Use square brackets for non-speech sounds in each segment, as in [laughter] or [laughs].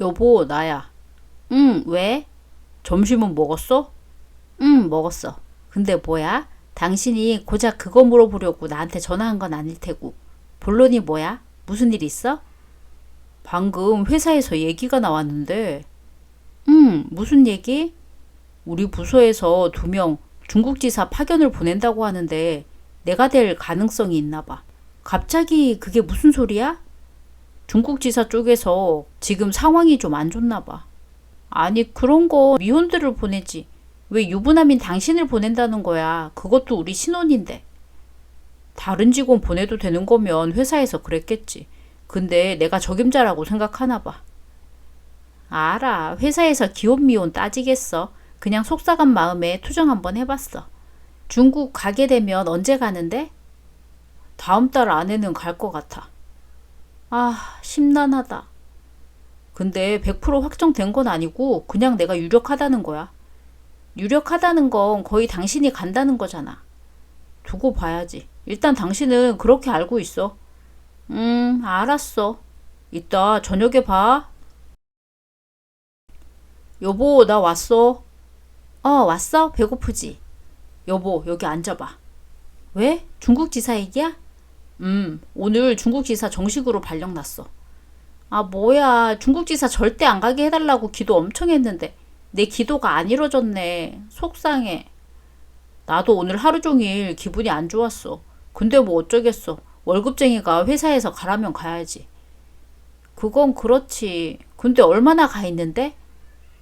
여보, 나야. 응, 왜? 점심은 먹었어? 응, 먹었어. 근데 뭐야? 당신이 고작 그거 물어보려고 나한테 전화한 건 아닐 테고. 본론이 뭐야? 무슨 일 있어? 방금 회사에서 얘기가 나왔는데. 응, 무슨 얘기? 우리 부서에서 두 명 중국 지사 파견을 보낸다고 하는데 내가 될 가능성이 있나 봐. 갑자기 그게 무슨 소리야? 중국 지사 쪽에서 지금 상황이 좀 안 좋나 봐. 아니, 그런 거 미혼들을 보내지. 왜 유부남인 당신을 보낸다는 거야? 그것도 우리 신혼인데. 다른 직원 보내도 되는 거면 회사에서 그랬겠지. 근데 내가 적임자라고 생각하나 봐. 알아. 회사에서 기혼 미혼 따지겠어. 그냥 속삭한 마음에 투정 한번 해봤어. 중국 가게 되면 언제 가는데? 다음 달 안에는 갈 것 같아. 아, 심란하다. 근데 100% 확정된 건 아니고 그냥 내가 유력하다는 거야. 유력하다는 건 거의 당신이 간다는 거잖아. 두고 봐야지. 일단 당신은 그렇게 알고 있어. 음, 알았어. 이따 저녁에 봐. 여보, 나 왔어. 어, 왔어? 배고프지? 여보, 여기 앉아봐. 왜? 중국 지사 얘기야? 음, 오늘 중국 지사 정식으로 발령 났어. 아, 뭐야. 중국 지사 절대 안 가게 해달라고 기도 엄청 했는데, 내 기도가 안 이뤄졌네. 속상해. 나도 오늘 하루 종일 기분이 안 좋았어. 근데 뭐 어쩌겠어. 월급쟁이가 회사에서 가라면 가야지. 그건 그렇지. 근데 얼마나 가 있는데?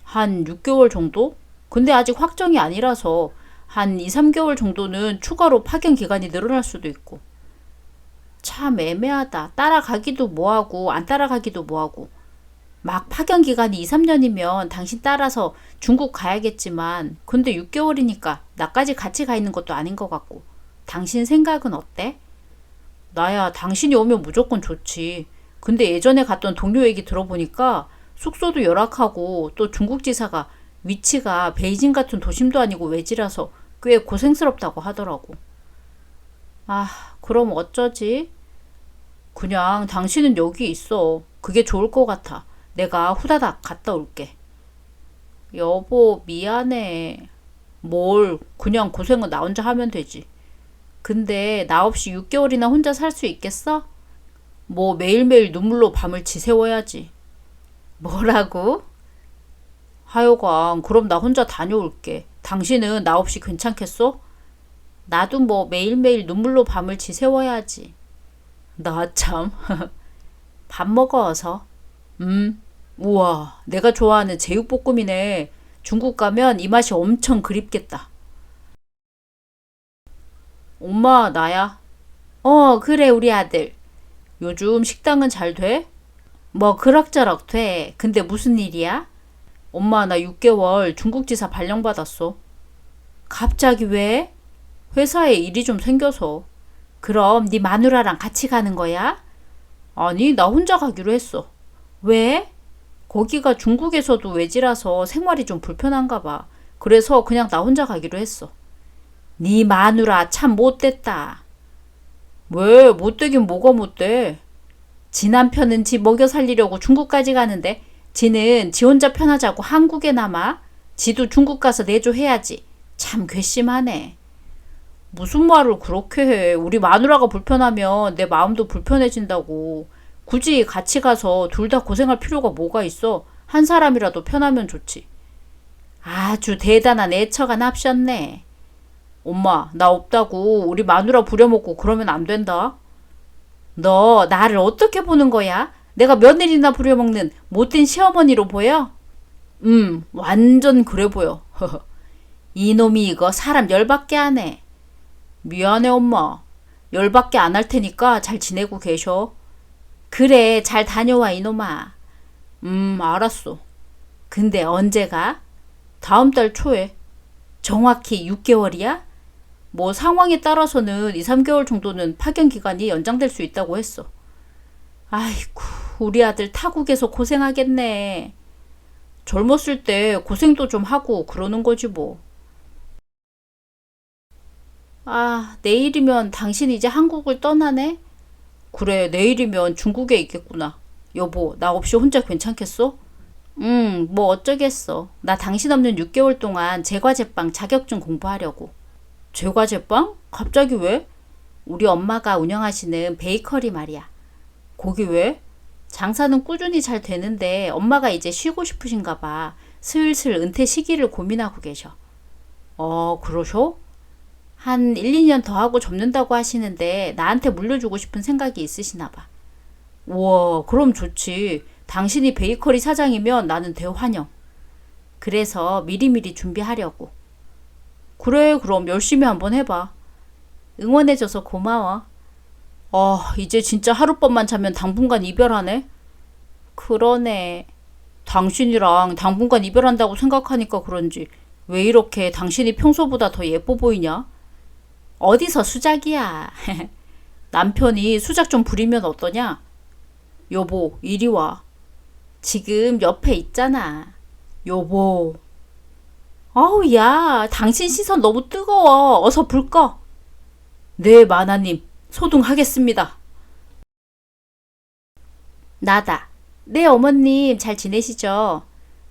한 6개월 정도? 근데 아직 확정이 아니라서 한 2, 3개월 정도는 추가로 파견 기간이 늘어날 수도 있고. 참 애매하다. 따라가기도 뭐하고 안 따라가기도 뭐하고. 막 파견 기간이 2, 3년이면 당신 따라서 중국 가야겠지만 근데 6개월이니까 나까지 같이 가 있는 것도 아닌 것 같고. 당신 생각은 어때? 나야 당신이 오면 무조건 좋지. 근데 예전에 갔던 동료 얘기 들어보니까 숙소도 열악하고 또 중국 지사가 위치가 베이징 같은 도심도 아니고 외지라서 꽤 고생스럽다고 하더라고. 아, 그럼 어쩌지? 그냥 당신은 여기 있어. 그게 좋을 것 같아. 내가 후다닥 갔다 올게. 여보, 미안해. 뭘, 그냥 고생은 나 혼자 하면 되지. 근데 나 없이 6개월이나 혼자 살 수 있겠어? 뭐 매일매일 눈물로 밤을 지새워야지. 뭐라고? 하여간 그럼 나 혼자 다녀올게. 당신은 나 없이 괜찮겠어? 나도 뭐 매일매일 눈물로 밤을 지새워야지. 나 참. [laughs] 밥 먹어 어서. 음. 우와, 내가 좋아하는 제육볶음이네. 중국 가면 이 맛이 엄청 그립겠다. 엄마, 나야. 어, 그래, 우리 아들. 요즘 식당은 잘 돼? 뭐, 그럭저럭 돼. 근데 무슨 일이야? 엄마, 나 6개월 중국지사 발령받았어. 갑자기 왜? 회사에 일이 좀 생겨서. 그럼 네 마누라랑 같이 가는 거야? 아니, 나 혼자 가기로 했어. 왜? 거기가 중국에서도 외지라서 생활이 좀 불편한가 봐. 그래서 그냥 나 혼자 가기로 했어. 네 마누라 참 못됐다. 왜? 못되긴 뭐가 못돼? 지 남편은 지 먹여 살리려고 중국까지 가는데 지는 지 혼자 편하자고 한국에 남아? 지도 중국 가서 내조해야지. 참 괘씸하네. 무슨 말을 그렇게 해. 우리 마누라가 불편하면 내 마음도 불편해진다고. 굳이 같이 가서 둘 다 고생할 필요가 뭐가 있어. 한 사람이라도 편하면 좋지. 아주 대단한 애처가 납셨네. 엄마, 나 없다고 우리 마누라 부려먹고 그러면 안 된다. 너 나를 어떻게 보는 거야? 내가 며느리나 부려먹는 못된 시어머니로 보여? 음, 완전 그래 보여. [laughs] 이놈이 이거 사람 열받게 하네. 미안해, 엄마. 열받게 안할 테니까 잘 지내고 계셔. 그래, 잘 다녀와, 이놈아. 음, 알았어. 근데 언제 가? 다음 달 초에. 정확히 6개월이야? 뭐 상황에 따라서는 2, 3개월 정도는 파견 기간이 연장될 수 있다고 했어. 아이고, 우리 아들 타국에서 고생하겠네. 젊었을 때 고생도 좀 하고 그러는 거지 뭐. 아, 내일이면 당신 이제 한국을 떠나네? 그래, 내일이면 중국에 있겠구나. 여보, 나 없이 혼자 괜찮겠어? 음, 뭐 어쩌겠어. 나 당신 없는 6개월 동안 제과제빵 자격증 공부하려고. 제과제빵? 갑자기 왜? 우리 엄마가 운영하시는 베이커리 말이야. 거기 왜? 장사는 꾸준히 잘 되는데 엄마가 이제 쉬고 싶으신가 봐. 슬슬 은퇴 시기를 고민하고 계셔. 어, 그러셔? 한 1, 2년 더 하고 접는다고 하시는데 나한테 물려주고 싶은 생각이 있으시나 봐. 우와, 그럼 좋지. 당신이 베이커리 사장이면 나는 대환영. 그래서 미리미리 준비하려고. 그래, 그럼 열심히 한번 해봐. 응원해줘서 고마워. 아, 이제 진짜 하룻밤만 자면 당분간 이별하네? 그러네. 당신이랑 당분간 이별한다고 생각하니까 그런지 왜 이렇게 당신이 평소보다 더 예뻐 보이냐? 어디서 수작이야. [laughs] 남편이 수작 좀 부리면 어떠냐? 여보, 이리 와. 지금 옆에 있잖아. 여보. 아우, 야, 당신 시선 너무 뜨거워. 어서 불 꺼. 네, 마나님. 소등하겠습니다. 나다. 네, 어머님. 잘 지내시죠?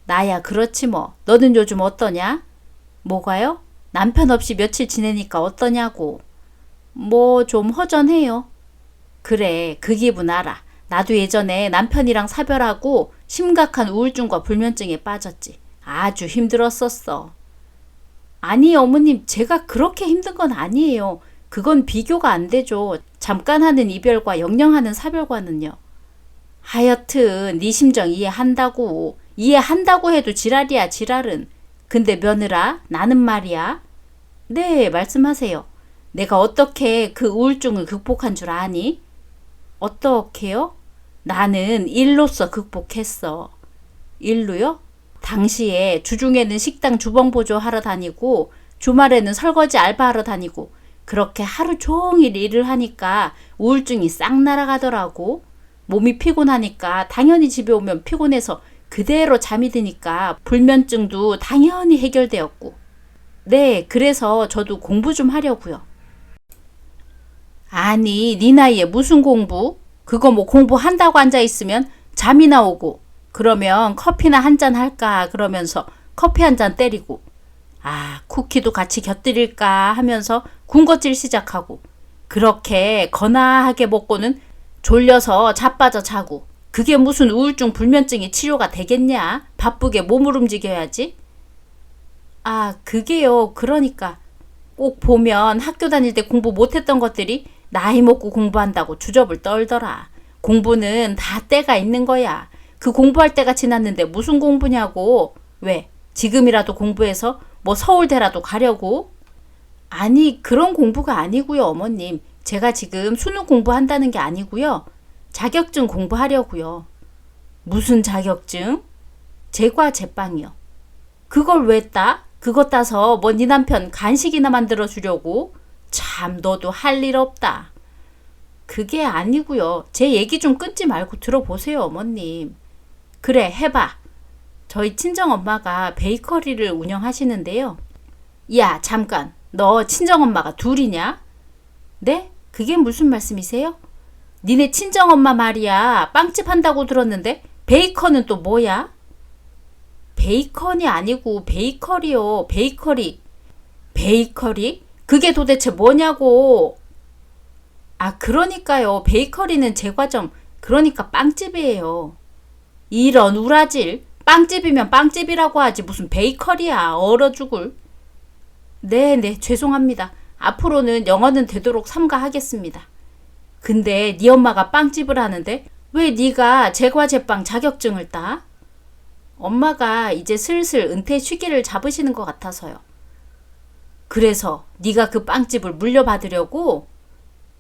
나야, 그렇지 뭐. 너는 요즘 어떠냐? 뭐가요? 남편 없이 며칠 지내니까 어떠냐고. 뭐, 좀 허전해요. 그래, 그 기분 알아. 나도 예전에 남편이랑 사별하고 심각한 우울증과 불면증에 빠졌지. 아주 힘들었었어. 아니, 어머님, 제가 그렇게 힘든 건 아니에요. 그건 비교가 안 되죠. 잠깐 하는 이별과 영영하는 사별과는요. 하여튼 네 심정 이해한다고. 이해한다고 해도 지랄이야, 지랄은. 근데 며느라, 나는 말이야. 네, 말씀하세요. 내가 어떻게 그 우울증을 극복한 줄 아니? 어떻게요? 나는 일로서 극복했어. 일로요? 당시에 주중에는 식당 주방 보조 하러 다니고 주말에는 설거지 알바하러 다니고 그렇게 하루 종일 일을 하니까 우울증이 싹 날아가더라고. 몸이 피곤하니까 당연히 집에 오면 피곤해서 그대로 잠이 드니까 불면증도 당연히 해결되었고. 네, 그래서 저도 공부 좀 하려고요. 아니, 네 나이에 무슨 공부? 그거 뭐 공부한다고 앉아 있으면 잠이 나오고 그러면 커피나 한 잔 할까 그러면서 커피 한 잔 때리고 아, 쿠키도 같이 곁들일까 하면서 군것질 시작하고 그렇게 거나하게 먹고는 졸려서 자빠져 자고 그게 무슨 우울증 불면증이 치료가 되겠냐? 바쁘게 몸을 움직여야지. 아, 그게요. 그러니까 꼭 보면 학교 다닐 때 공부 못했던 것들이 나이 먹고 공부한다고 주접을 떨더라. 공부는 다 때가 있는 거야. 그 공부할 때가 지났는데 무슨 공부냐고. 왜? 지금이라도 공부해서 뭐 서울대라도 가려고? 아니, 그런 공부가 아니고요, 어머님. 제가 지금 수능 공부한다는 게 아니고요. 자격증 공부하려고요. 무슨 자격증? 제과 제빵이요. 그걸 왜 따? 그거 따서 뭐 네 남편 간식이나 만들어 주려고? 참 너도 할 일 없다. 그게 아니고요. 제 얘기 좀 끊지 말고 들어보세요, 어머님. 그래, 해봐. 저희 친정 엄마가 베이커리를 운영하시는데요. 야, 잠깐. 너 친정 엄마가 둘이냐? 네? 그게 무슨 말씀이세요? 니네 친정 엄마 말이야. 빵집 한다고 들었는데 베이커는 또 뭐야? 베이컨이 아니고 베이커리요. 베이커리. 베이커리? 그게 도대체 뭐냐고. 아, 그러니까요. 베이커리는 제과점, 그러니까 빵집이에요. 이런 우라질. 빵집이면 빵집이라고 하지 무슨 베이커리야. 얼어 죽을. 네, 네, 죄송합니다. 앞으로는 영어는 되도록 삼가하겠습니다. 근데 네 엄마가 빵집을 하는데 왜 네가 제과제빵 자격증을 따? 엄마가 이제 슬슬 은퇴 시기를 잡으시는 것 같아서요. 그래서 네가 그 빵집을 물려받으려고?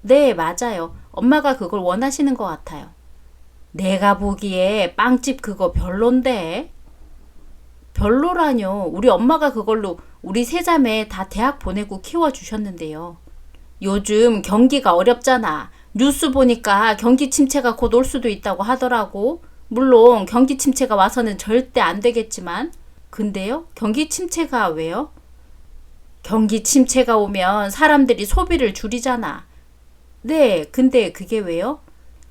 네, 맞아요. 엄마가 그걸 원하시는 것 같아요. 내가 보기에 빵집 그거 별론데. 별로라뇨. 우리 엄마가 그걸로 우리 세자매 다 대학 보내고 키워주셨는데요. 요즘 경기가 어렵잖아. 뉴스 보니까 경기 침체가 곧 올 수도 있다고 하더라고. 물론 경기 침체가 와서는 절대 안 되겠지만. 근데요? 경기 침체가 왜요? 경기 침체가 오면 사람들이 소비를 줄이잖아. 네, 근데 그게 왜요?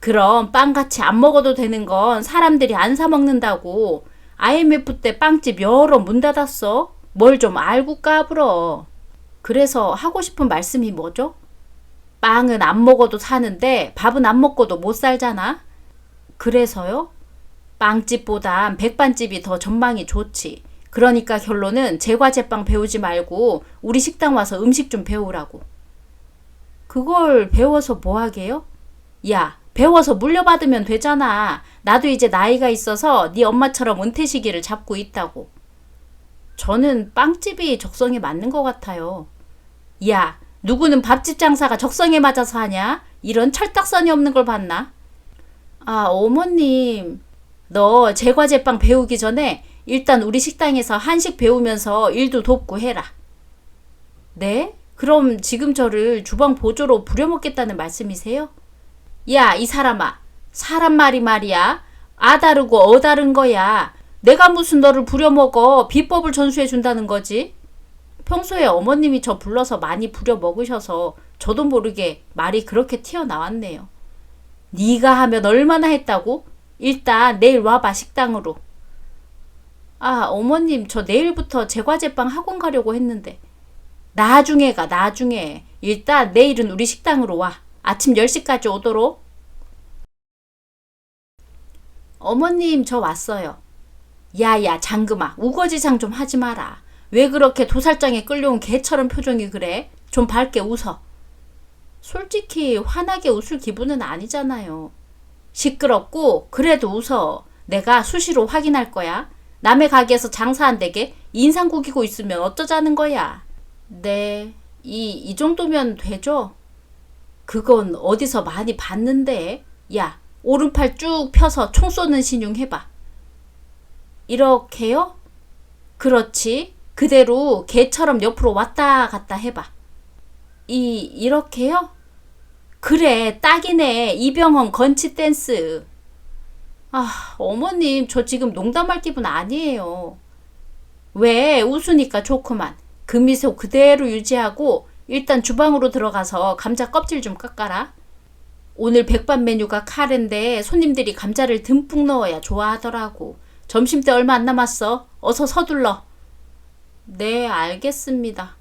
그럼 빵같이 안 먹어도 되는 건 사람들이 안 사 먹는다고. IMF 때 빵집 여러 문 닫았어. 뭘 좀 알고 까불어. 그래서 하고 싶은 말씀이 뭐죠? 빵은 안 먹어도 사는데 밥은 안 먹고도 못 살잖아. 그래서요? 빵집보단 백반집이 더 전망이 좋지. 그러니까 결론은 제과제빵 배우지 말고 우리 식당 와서 음식 좀 배우라고. 그걸 배워서 뭐 하게요? 야, 배워서 물려받으면 되잖아. 나도 이제 나이가 있어서 네 엄마처럼 은퇴 시기를 잡고 있다고. 저는 빵집이 적성에 맞는 것 같아요. 야, 누구는 밥집 장사가 적성에 맞아서 하냐? 이런 철딱선이 없는 걸 봤나? 아, 어머님. 너 제과제빵 배우기 전에 일단 우리 식당에서 한식 배우면서 일도 돕고 해라. 네? 그럼 지금 저를 주방 보조로 부려먹겠다는 말씀이세요? 야, 이 사람아. 사람 말이 말이야. 아 다르고 어 다른 거야. 내가 무슨 너를 부려먹어 비법을 전수해 준다는 거지. 평소에 어머님이 저 불러서 많이 부려먹으셔서 저도 모르게 말이 그렇게 튀어나왔네요. 네가 하면 얼마나 했다고? 일단 내일 와봐 식당으로. 아, 어머님 저 내일부터 제과제빵 학원 가려고 했는데. 나중에 가, 나중에. 일단 내일은 우리 식당으로 와. 아침 10시까지 오도록. 어머님, 저 왔어요. 야야, 장금아, 우거지상 좀 하지 마라. 왜 그렇게 도살장에 끌려온 개처럼 표정이 그래? 좀 밝게 웃어. 솔직히 화나게 웃을 기분은 아니잖아요. 시끄럽고, 그래도 웃어. 내가 수시로 확인할 거야. 남의 가게에서 장사 안 되게 인상 구기고 있으면 어쩌자는 거야. 네, 이, 이 정도면 되죠? 그건 어디서 많이 봤는데. 야, 오른팔 쭉 펴서 총 쏘는 신용 해봐. 이렇게요? 그렇지. 그대로 개처럼 옆으로 왔다 갔다 해봐. 이, 이렇게요? 그래, 딱이네. 이병헌 건치 댄스. 아, 어머님, 저 지금 농담할 기분 아니에요. 왜? 웃으니까 좋구만. 그 미소 그대로 유지하고 일단 주방으로 들어가서 감자 껍질 좀 깎아라. 오늘 백반 메뉴가 카레인데 손님들이 감자를 듬뿍 넣어야 좋아하더라고. 점심 때 얼마 안 남았어. 어서 서둘러. 네, 알겠습니다.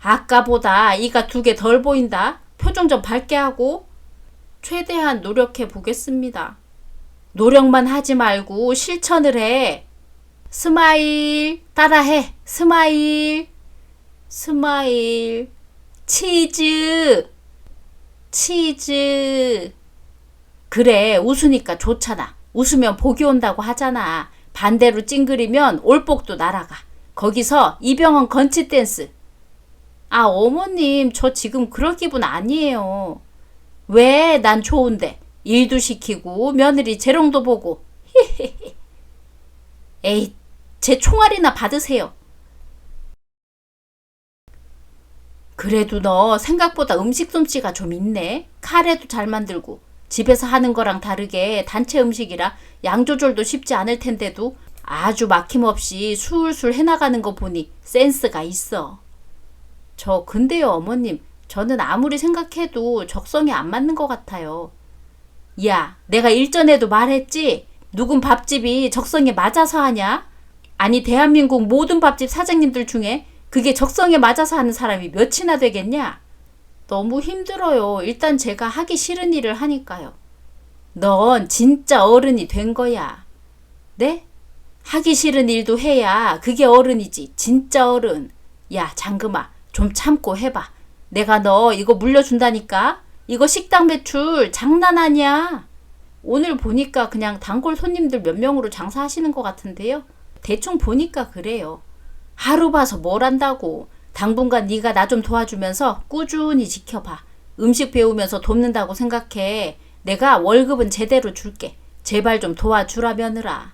아까보다 이가 두 개 덜 보인다. 표정 좀 밝게 하고 최대한 노력해 보겠습니다. 노력만 하지 말고 실천을 해. 스마일 따라해. 스마일 스마일 치즈 치즈 그래 웃으니까 좋잖아. 웃으면 복이 온다고 하잖아. 반대로 찡그리면 올복도 날아가. 거기서 이병헌 건치 댄스. 아, 어머님, 저 지금 그럴 기분 아니에요. 왜? 난 좋은데. 일도 시키고, 며느리 재롱도 보고. [laughs] 에이, 제 총알이나 받으세요. 그래도 너 생각보다 음식 솜씨가 좀 있네. 카레도 잘 만들고. 집에서 하는 거랑 다르게 단체 음식이라 양 조절도 쉽지 않을 텐데도 아주 막힘없이 술술 해나가는 거 보니 센스가 있어. 저 근데요 어머님 저는 아무리 생각해도 적성에 안 맞는 것 같아요. 야 내가 일전에도 말했지 누군 밥집이 적성에 맞아서 하냐? 아니 대한민국 모든 밥집 사장님들 중에 그게 적성에 맞아서 하는 사람이 몇이나 되겠냐? 너무 힘들어요. 일단 제가 하기 싫은 일을 하니까요. 넌 진짜 어른이 된 거야. 네? 하기 싫은 일도 해야 그게 어른이지. 진짜 어른. 야, 장금아, 좀 참고 해봐. 내가 너 이거 물려준다니까? 이거 식당 매출 장난 아니야. 오늘 보니까 그냥 단골 손님들 몇 명으로 장사하시는 것 같은데요. 대충 보니까 그래요. 하루 봐서 뭘 한다고. 당분간 네가 나 좀 도와주면서 꾸준히 지켜봐. 음식 배우면서 돕는다고 생각해. 내가 월급은 제대로 줄게. 제발 좀 도와주라 며느라.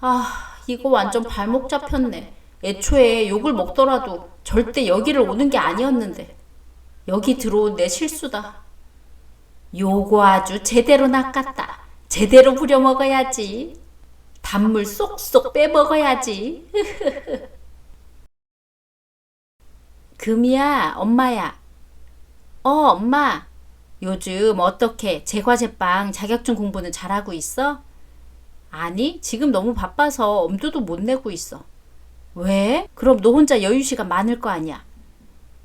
아, 이거 완전 발목 잡혔네. 애초에 욕을 먹더라도 절대 여기를 오는 게 아니었는데. 여기 들어온 내 실수다. 요거 아주 제대로 낚았다. 제대로 부려 먹어야지. 단물 쏙쏙 빼먹어야지. [laughs] 금이야, 엄마야. 어, 엄마. 요즘 어떻게 제과제빵 자격증 공부는 잘하고 있어? 아니, 지금 너무 바빠서 엄두도 못 내고 있어. 왜? 그럼 너 혼자 여유 시간 많을 거 아니야.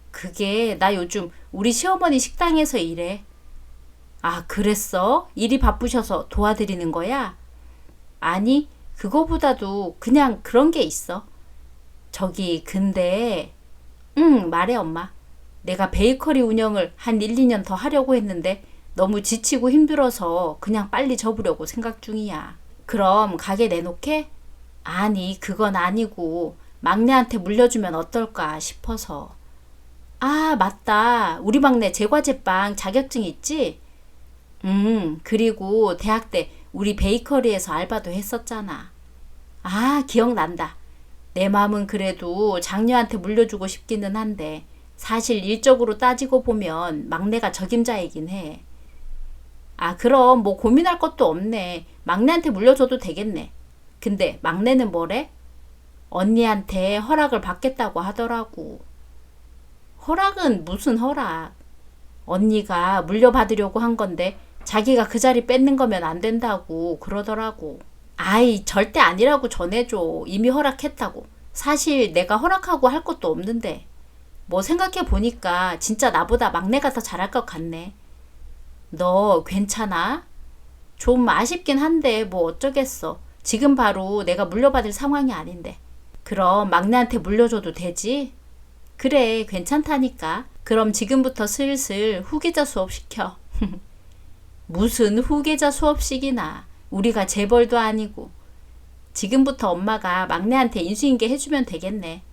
그게 나 요즘 우리 시어머니 식당에서 일해. 아, 그랬어? 일이 바쁘셔서 도와드리는 거야? 아니, 그거보다도 그냥 그런 게 있어. 저기, 근데, 응, 말해, 엄마. 내가 베이커리 운영을 한 1, 2년 더 하려고 했는데 너무 지치고 힘들어서 그냥 빨리 접으려고 생각 중이야. 그럼 가게 내놓게? 아니, 그건 아니고 막내한테 물려주면 어떨까 싶어서. 아, 맞다. 우리 막내 제과제빵 자격증 있지? 음, 그리고 대학 때 우리 베이커리에서 알바도 했었잖아. 아, 기억난다. 내 마음은 그래도 장녀한테 물려주고 싶기는 한데 사실 일적으로 따지고 보면 막내가 적임자이긴 해. 아, 그럼 뭐 고민할 것도 없네. 막내한테 물려줘도 되겠네. 근데 막내는 뭐래? 언니한테 허락을 받겠다고 하더라고. 허락은 무슨 허락? 언니가 물려받으려고 한 건데 자기가 그 자리 뺏는 거면 안 된다고 그러더라고. 아이, 절대 아니라고 전해줘. 이미 허락했다고. 사실 내가 허락하고 할 것도 없는데. 뭐 생각해 보니까 진짜 나보다 막내가 더 잘할 것 같네. 너 괜찮아? 좀 아쉽긴 한데 뭐 어쩌겠어. 지금 바로 내가 물려받을 상황이 아닌데. 그럼 막내한테 물려줘도 되지? 그래, 괜찮다니까. 그럼 지금부터 슬슬 후계자 수업 시켜. [laughs] 무슨 후계자 수업식이나. 우리가 재벌도 아니고. 지금부터 엄마가 막내한테 인수인계 해주면 되겠네.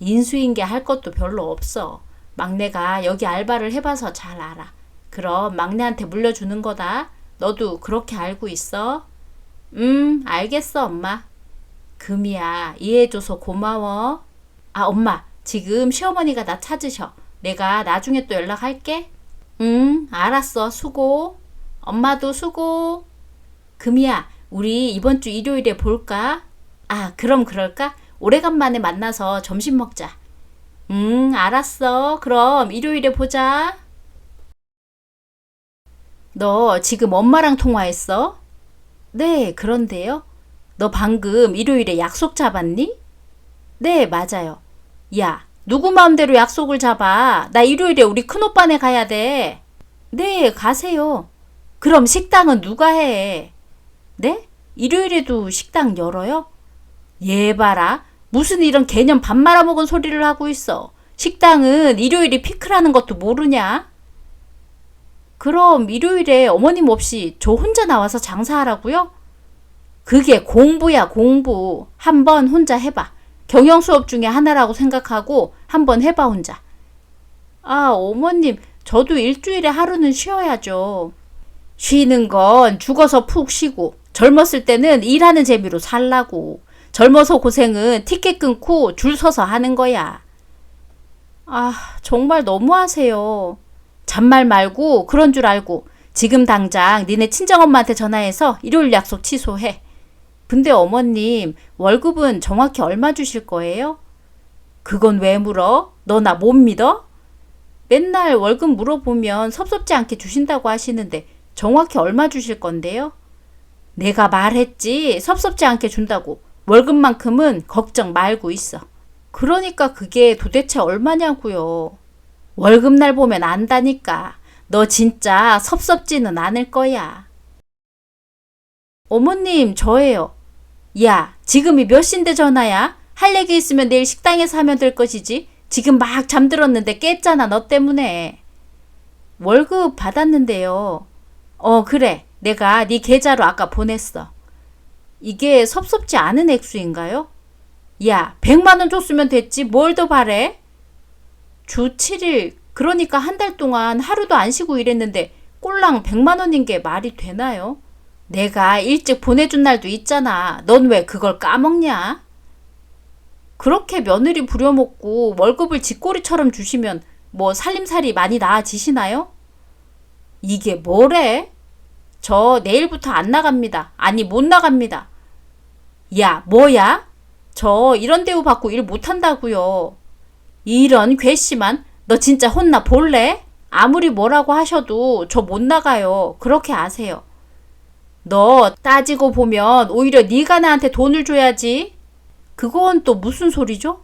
인수인계 할 것도 별로 없어. 막내가 여기 알바를 해봐서 잘 알아. 그럼 막내한테 물려주는 거다. 너도 그렇게 알고 있어? 음, 알겠어, 엄마. 금이야, 이해해줘서 고마워. 아, 엄마, 지금 시어머니가 나 찾으셔. 내가 나중에 또 연락할게. 응, 알았어. 수고. 엄마도 수고. 금이야, 우리 이번 주 일요일에 볼까? 아, 그럼 그럴까? 오래간만에 만나서 점심 먹자. 응, 알았어. 그럼 일요일에 보자. 너 지금 엄마랑 통화했어? 네, 그런데요. 너 방금 일요일에 약속 잡았니? 네, 맞아요. 야, 누구 마음대로 약속을 잡아? 나 일요일에 우리 큰오빠네 가야 돼. 네, 가세요. 그럼 식당은 누가 해? 네? 일요일에도 식당 열어요? 얘 봐라. 무슨 이런 개념 밥 말아먹은 소리를 하고 있어. 식당은 일요일이 피크라는 것도 모르냐? 그럼 일요일에 어머님 없이 저 혼자 나와서 장사하라고요? 그게 공부야, 공부. 한번 혼자 해봐. 경영 수업 중에 하나라고 생각하고 한번 해봐, 혼자. 아, 어머님, 저도 일주일에 하루는 쉬어야죠. 쉬는 건 죽어서 푹 쉬고, 젊었을 때는 일하는 재미로 살라고. 젊어서 고생은 티켓 끊고 줄 서서 하는 거야. 아, 정말 너무하세요. 잔말 말고 그런 줄 알고 지금 당장 니네 친정엄마한테 전화해서 일요일 약속 취소해. 근데 어머님, 월급은 정확히 얼마 주실 거예요? 그건 왜 물어? 너 나 못 믿어? 맨날 월급 물어보면 섭섭지 않게 주신다고 하시는데 정확히 얼마 주실 건데요? 내가 말했지. 섭섭지 않게 준다고. 월급만큼은 걱정 말고 있어. 그러니까 그게 도대체 얼마냐고요. 월급날 보면 안다니까. 너 진짜 섭섭지는 않을 거야. 어머님, 저예요. 야, 지금이 몇 시인데 전화야? 할 얘기 있으면 내일 식당에서 하면 될 것이지. 지금 막 잠들었는데 깼잖아, 너 때문에. 월급 받았는데요. 어, 그래. 내가 네 계좌로 아까 보냈어. 이게 섭섭지 않은 액수인가요? 야, 100만 원 줬으면 됐지. 뭘 더 바래? 주 7일, 그러니까 한 달 동안 하루도 안 쉬고 일했는데 꼴랑 100만 원인 게 말이 되나요? 내가 일찍 보내준 날도 있잖아. 넌 왜 그걸 까먹냐? 그렇게 며느리 부려먹고 월급을 쥐꼬리처럼 주시면 뭐 살림살이 많이 나아지시나요? 이게 뭐래? 저 내일부터 안 나갑니다. 아니, 못 나갑니다. 야, 뭐야? 저 이런 대우 받고 일 못한다고요. 이런 괘씸한 너 진짜 혼나 볼래? 아무리 뭐라고 하셔도 저 못 나가요. 그렇게 아세요. 너 따지고 보면 오히려 네가 나한테 돈을 줘야지. 그건 또 무슨 소리죠?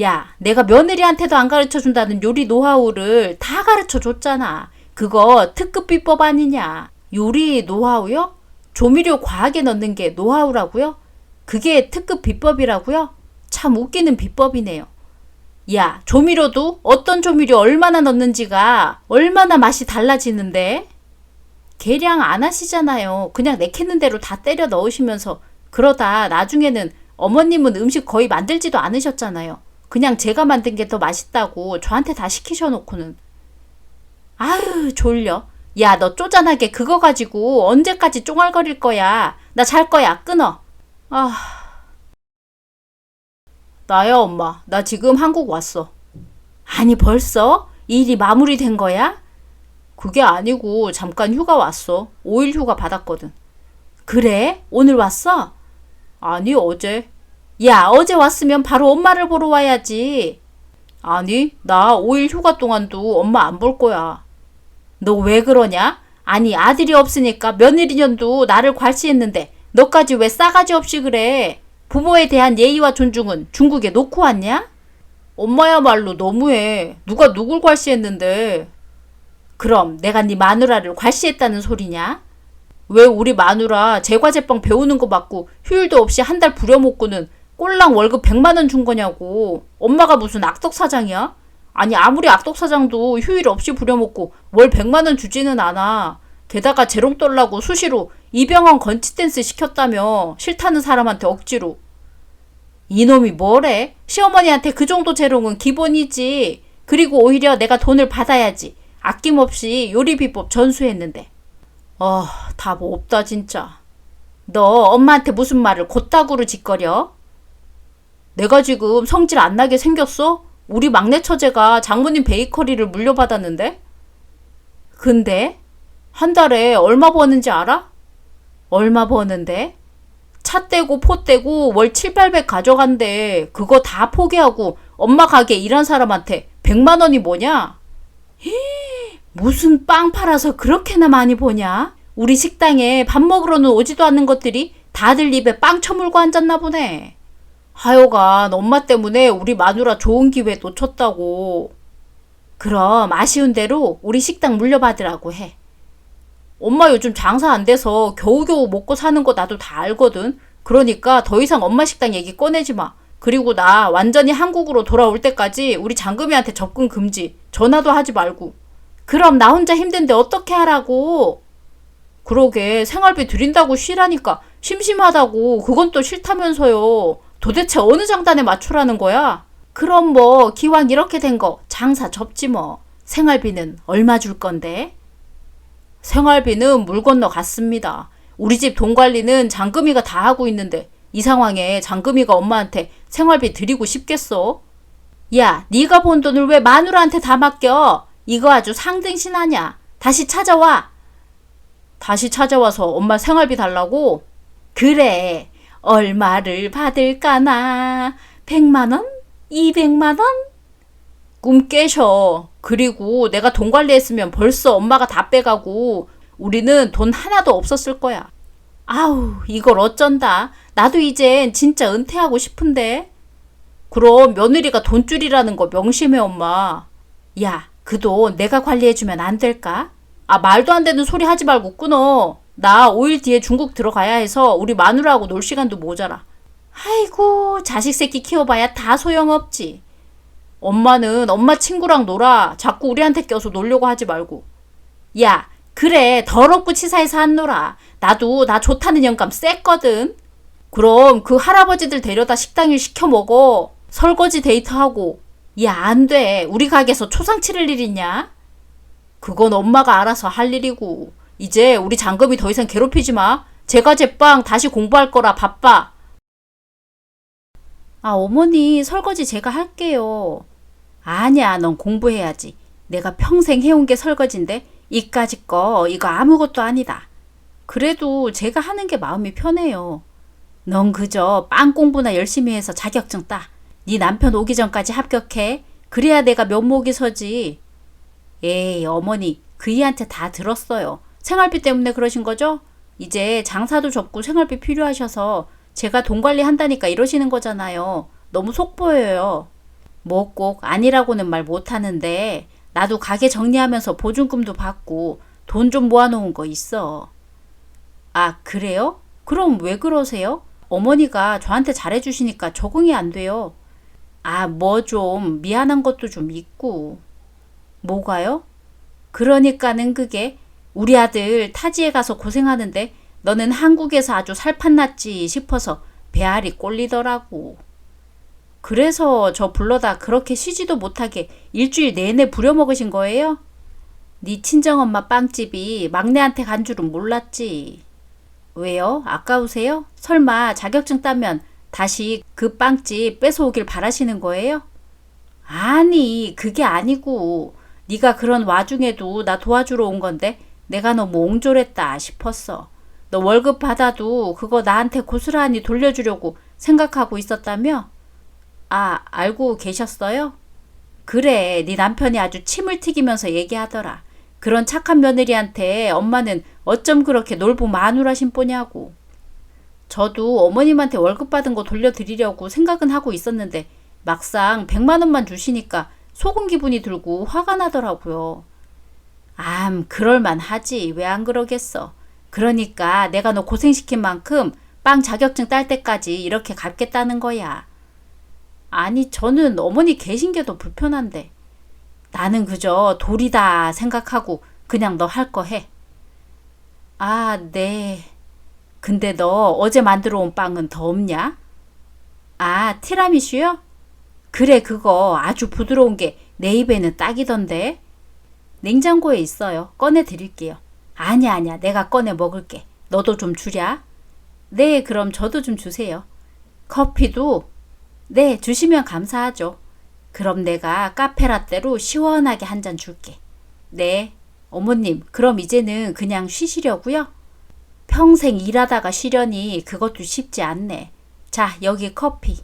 야, 내가 며느리한테도 안 가르쳐 준다는 요리 노하우를 다 가르쳐 줬잖아. 그거 특급 비법 아니냐? 요리 노하우요? 조미료 과하게 넣는 게 노하우라고요? 그게 특급 비법이라고요? 참 웃기는 비법이네요. 야, 조미료도 어떤 조미료 얼마나 넣는지가 얼마나 맛이 달라지는데? 계량 안 하시잖아요. 그냥 내키는 대로 다 때려 넣으시면서 그러다 나중에는 어머님은 음식 거의 만들지도 않으셨잖아요. 그냥 제가 만든 게 더 맛있다고 저한테 다 시키셔 놓고는. 아유, 졸려. 야, 너 쪼잔하게 그거 가지고 언제까지 쫑알거릴 거야. 나 잘 거야. 끊어. 아. 나야, 엄마. 나 지금 한국 왔어. 아니, 벌써? 일이 마무리된 거야? 그게 아니고 잠깐 휴가 왔어. 5일 휴가 받았거든. 그래? 오늘 왔어? 아니, 어제. 야, 어제 왔으면 바로 엄마를 보러 와야지. 아니, 나 5일 휴가 동안도 엄마 안 볼 거야. 너 왜 그러냐? 아니, 아들이 없으니까 며느리년도 나를 괄시했는데 너까지 왜 싸가지 없이 그래? 부모에 대한 예의와 존중은 중국에 놓고 왔냐? 엄마야말로 너무해. 누가 누굴 괄시했는데. 그럼 내가 네 마누라를 괄시했다는 소리냐? 왜 우리 마누라 제과제빵 배우는 거 받고 휴일도 없이 한 달 부려먹고는 꼴랑 월급 100만 원 준 거냐고. 엄마가 무슨 악덕 사장이야? 아니 아무리 악덕 사장도 휴일 없이 부려먹고 월 100만 원 주지는 않아. 게다가 재롱 떨라고 수시로 이병헌 건치 댄스 시켰다며 싫다는 사람한테 억지로. 이놈이 뭐래? 시어머니한테 그 정도 재롱은 기본이지. 그리고 오히려 내가 돈을 받아야지. 아낌없이 요리 비법 전수했는데. 어, 답 없다 진짜. 너 엄마한테 무슨 말을 곧다구로 짓거려? 내가 지금 성질 안 나게 생겼어? 우리 막내 처제가 장모님 베이커리를 물려받았는데? 근데 한 달에 얼마 버는지 알아? 얼마 버는데? 차 떼고 포 떼고 월 7, 800 가져간대. 그거 다 포기하고 엄마 가게 일한 사람한테 100만 원이 뭐냐? 무슨 빵 팔아서 그렇게나 많이 버냐? 우리 식당에 밥 먹으러는 오지도 않는 것들이 다들 입에 빵 처물고 앉았나 보네. 하여간 엄마 때문에 우리 마누라 좋은 기회 놓쳤다고. 그럼 아쉬운 대로 우리 식당 물려받으라고 해. 엄마 요즘 장사 안 돼서 겨우겨우 먹고 사는 거 나도 다 알거든. 그러니까 더 이상 엄마 식당 얘기 꺼내지 마. 그리고 나 완전히 한국으로 돌아올 때까지 우리 장금이한테 접근 금지. 전화도 하지 말고. 그럼 나 혼자 힘든데 어떻게 하라고? 그러게 생활비 드린다고 쉬라니까 심심하다고 그건 또 싫다면서요. 도대체 어느 장단에 맞추라는 거야? 그럼 뭐 기왕 이렇게 된 거 장사 접지 뭐. 생활비는 얼마 줄 건데? 생활비는 물 건너 갔습니다. 우리 집 돈 관리는 장금이가 다 하고 있는데 이 상황에 장금이가 엄마한테 생활비 드리고 싶겠어? 야, 네가 번 돈을 왜 마누라한테 다 맡겨? 이거 아주 상등신 하냐? 다시 찾아와. 다시 찾아와서 엄마 생활비 달라고? 그래. 얼마를 받을까나? 100만 원? 200만 원? 꿈 깨셔. 그리고 내가 돈 관리했으면 벌써 엄마가 다 빼가고 우리는 돈 하나도 없었을 거야. 아우, 이걸 어쩐다. 나도 이젠 진짜 은퇴하고 싶은데. 그럼 며느리가 돈줄이라는 거 명심해, 엄마. 야, 그돈 내가 관리해주면 안 될까? 아, 말도 안 되는 소리 하지 말고 끊어. 나 5일 뒤에 중국 들어가야 해서 우리 마누라하고 놀 시간도 모자라. 아이고, 자식 새끼 키워봐야 다 소용없지. 엄마는 엄마 친구랑 놀아. 자꾸 우리한테 껴서 놀려고 하지 말고. 야, 그래. 더럽고 치사해서 안 놀아. 나도 나 좋다는 영감 쎘거든. 그럼 그 할아버지들 데려다 식당일 시켜 먹어. 설거지 데이트하고. 야, 안 돼. 우리 가게에서 초상 치를 일 있냐? 그건 엄마가 알아서 할 일이고. 이제 우리 장금이 더 이상 괴롭히지 마. 제가 제빵 다시 공부할 거라 바빠. 아, 어머니, 설거지 제가 할게요. 아니야, 넌 공부해야지. 내가 평생 해온 게 설거지인데, 이까짓 거, 이거 아무것도 아니다. 그래도 제가 하는 게 마음이 편해요. 넌 그저 빵 공부나 열심히 해서 자격증 따. 네 남편 오기 전까지 합격해. 그래야 내가 면목이 서지. 에이, 어머니, 그 이한테 다 들었어요. 생활비 때문에 그러신 거죠? 이제 장사도 접고 생활비 필요하셔서 제가 돈 관리한다니까 이러시는 거잖아요. 너무 속 보여요. 뭐 꼭 아니라고는 말 못하는데 나도 가게 정리하면서 보증금도 받고 돈 좀 모아놓은 거 있어. 아, 그래요? 그럼 왜 그러세요? 어머니가 저한테 잘해주시니까 적응이 안 돼요. 아, 뭐 좀 미안한 것도 좀 있고. 뭐가요? 그러니까는 그게 우리 아들 타지에 가서 고생하는데 너는 한국에서 아주 살판 났지 싶어서 배알이 꼴리더라고. 그래서 저 불러다 그렇게 쉬지도 못하게 일주일 내내 부려먹으신 거예요? 네 친정엄마 빵집이 막내한테 간 줄은 몰랐지. 왜요? 아까우세요? 설마 자격증 따면 다시 그 빵집 뺏어오길 바라시는 거예요? 아니, 그게 아니고 네가 그런 와중에도 나 도와주러 온 건데 내가 너무 옹졸했다 싶었어. 너 월급 받아도 그거 나한테 고스란히 돌려주려고 생각하고 있었다며? 아, 알고 계셨어요? 그래, 네 남편이 아주 침을 튀기면서 얘기하더라. 그런 착한 며느리한테 엄마는 어쩜 그렇게 놀부 마누라신 뽀냐고. 저도 어머님한테 월급 받은 거 돌려드리려고 생각은 하고 있었는데 막상 100만 원만 주시니까 속은 기분이 들고 화가 나더라고요. 암, 그럴만 하지. 왜 안 그러겠어. 그러니까 내가 너 고생시킨 만큼 빵 자격증 딸 때까지 이렇게 갚겠다는 거야. 아니, 저는 어머니 계신 게 더 불편한데. 나는 그저 돌이다 생각하고 그냥 너 할 거 해. 아, 네. 근데 너 어제 만들어 온 빵은 더 없냐? 아, 티라미슈요? 그래, 그거 아주 부드러운 게 내 입에는 딱이던데. 냉장고에 있어요. 꺼내 드릴게요. 아니야, 아니야. 내가 꺼내 먹을게. 너도 좀 주랴. 네, 그럼 저도 좀 주세요. 커피도? 네, 주시면 감사하죠. 그럼 내가 카페라떼로 시원하게 한 잔 줄게. 네. 어머님, 그럼 이제는 그냥 쉬시려고요? 평생 일하다가 쉬려니 그것도 쉽지 않네. 자, 여기 커피.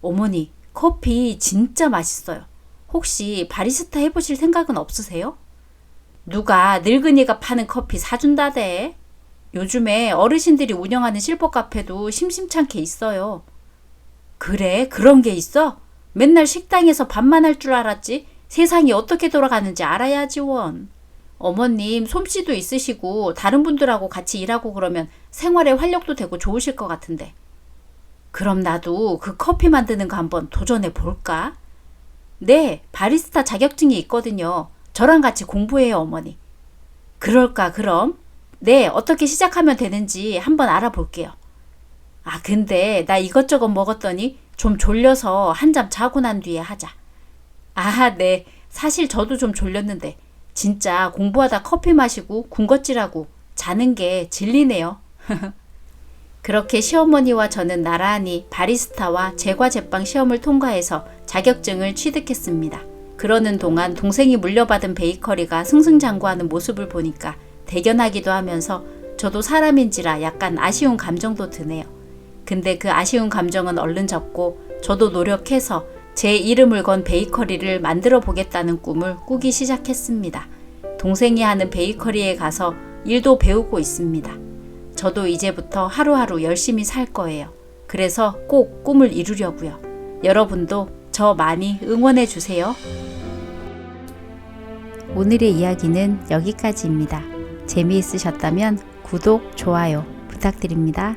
어머니, 커피 진짜 맛있어요. 혹시 바리스타 해보실 생각은 없으세요? 누가 늙은이가 파는 커피 사준다대. 요즘에 어르신들이 운영하는 실버 카페도 심심찮게 있어요. 그래, 그런 게 있어? 맨날 식당에서 밥만 할 줄 알았지. 세상이 어떻게 돌아가는지 알아야지 원. 어머님 솜씨도 있으시고 다른 분들하고 같이 일하고 그러면 생활에 활력도 되고 좋으실 것 같은데. 그럼 나도 그 커피 만드는 거 한번 도전해 볼까? 네, 바리스타 자격증이 있거든요. 저랑 같이 공부해요, 어머니. 그럴까, 그럼? 네, 어떻게 시작하면 되는지 한번 알아볼게요. 아, 근데 나 이것저것 먹었더니 좀 졸려서 한잠 자고 난 뒤에 하자. 아, 네. 사실 저도 좀 졸렸는데 진짜 공부하다 커피 마시고 군것질하고 자는 게 진리네요. [laughs] 그렇게 시어머니와 저는 나란히 바리스타와 제과 제빵 시험을 통과해서 자격증을 취득했습니다. 그러는 동안 동생이 물려받은 베이커리가 승승장구하는 모습을 보니까 대견하기도 하면서 저도 사람인지라 약간 아쉬운 감정도 드네요. 근데 그 아쉬운 감정은 얼른 접고 저도 노력해서 제 이름을 건 베이커리를 만들어 보겠다는 꿈을 꾸기 시작했습니다. 동생이 하는 베이커리에 가서 일도 배우고 있습니다. 저도 이제부터 하루하루 열심히 살 거예요. 그래서 꼭 꿈을 이루려고요. 여러분도 저 많이 응원해 주세요. 오늘의 이야기는 여기까지입니다. 재미있으셨다면 구독, 좋아요 부탁드립니다.